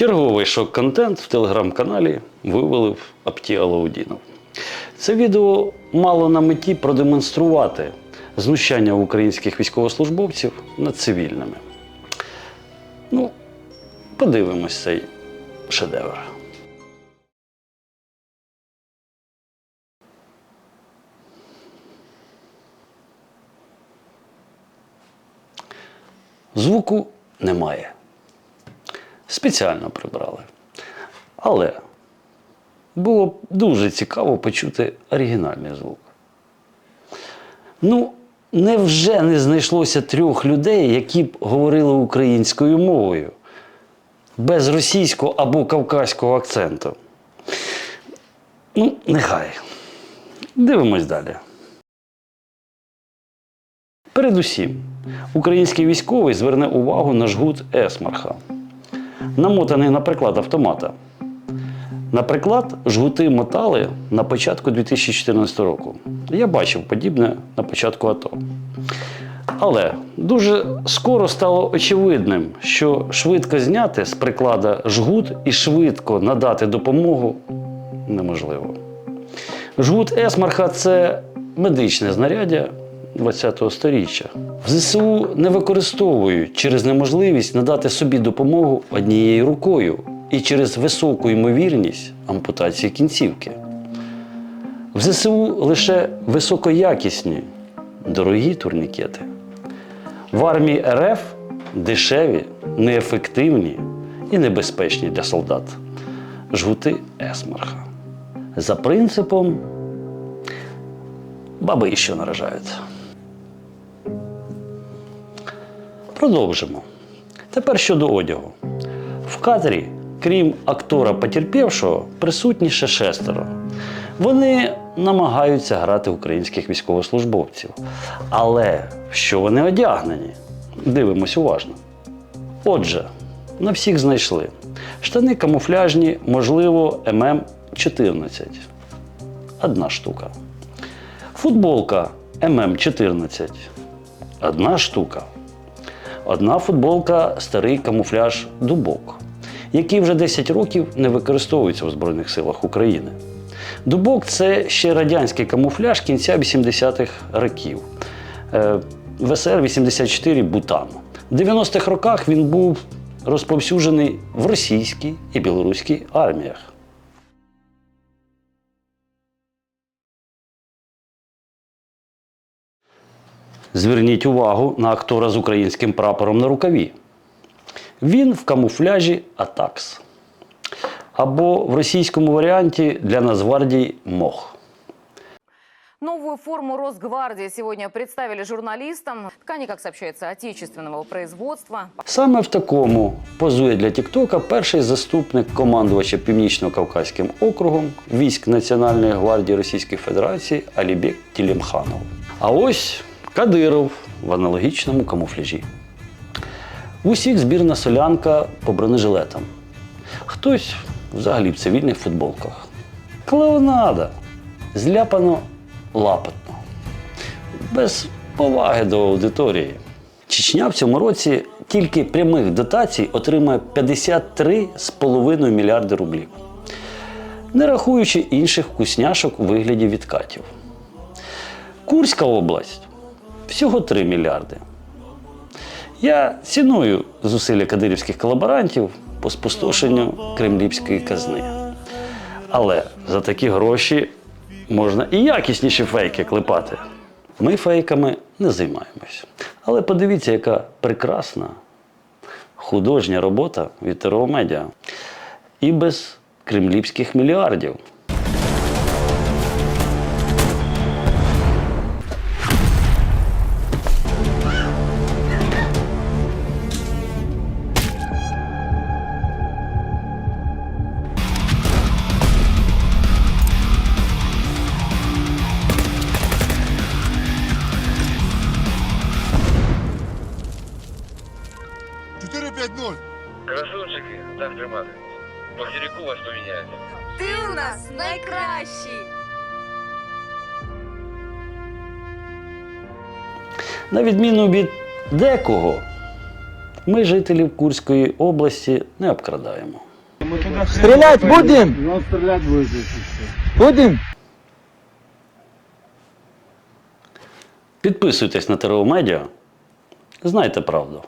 Черговий шок-контент в телеграм-каналі вивелив Апті Алаудінов. Це відео мало на меті продемонструвати знущання українських військовослужбовців над цивільними. Ну, подивимось цей шедевр. Звуку немає. Спеціально прибрали. Але було б дуже цікаво почути оригінальний звук. Ну, невже не знайшлося трьох людей, які б говорили українською мовою, без російського або кавказького акценту? Ну, нехай. Дивимось далі. Передусім, український військовий зверне увагу на жгут Есмарха, намотаний на приклад автомата. Наприклад, жгути мотали на початку 2014 року. Я бачив подібне на початку АТО. Але дуже скоро стало очевидним, що швидко зняти з приклада жгут і швидко надати допомогу неможливо. Жгут Есмарха це медичне знаряддя ХХ століття. В ЗСУ не використовують через неможливість надати собі допомогу однією рукою і через високу ймовірність ампутації кінцівки. В ЗСУ лише високоякісні, дорогі турнікети. В армії РФ дешеві, неефективні і небезпечні для солдат. Жгути Есмарха. За принципом баби що наражають. Продовжимо. Тепер щодо одягу. В кадрі, крім актора потерпівшого, присутні ще шестеро. Вони намагаються грати українських військовослужбовців. Але що вони одягнені? Дивимось уважно. Отже, на всіх знайшли. Штани камуфляжні, можливо, ММ-14. Одна штука. Футболка ММ-14. Одна штука. Одна футболка старий камуфляж Дубок, який вже 10 років не використовується в Збройних силах України. Дубок це ще радянський камуфляж кінця 80-х років. Е, ВСР 84 Бутан. В 90-х роках він був розповсюджений в російській і білоруській арміях. Зверніть увагу на актора з українським прапором на рукаві. Він в камуфляжі Атакс. Або в російському варіанті для Нацгвардії МОХ. Новую форму Росгвардии сегодня представили журналистам. Ткани, как сообщается, отечественного производства. Саме в такому позує для Тіктока перший заступник командувача Північно-Кавказьким округом військ Національної гвардії Російської Федерації Алібек Тілімханов. А ось Кадиров в аналогічному камуфляжі. Усіх збірна солянка по бронежилетам. Хтось взагалі в цивільних футболках. Клоунада. Зляпано лапотно. Без поваги до аудиторії. Чечня в цьому році тільки прямих дотацій отримає 53,5 мільярди рублів, не рахуючи інших вкусняшок у вигляді відкатів. Курська область всього 3 мільярди. Я ціную зусилля кадирівських колаборантів по спустошенню кремлівської казни. Але за такі гроші можна і якісніші фейки клепати. Ми фейками не займаємось. Але подивіться, яка прекрасна художня робота від Медіа. І без кремлівських мільярдів. Тримати. По хіріку вас поміняють. Ти у нас найкращий. На відміну від декого, ми жителів Курської області не обкрадаємо. Стрелять будем? Ну, стрелять. Будем? Підписуйтесь на ТРО Медіа. Знайте правду.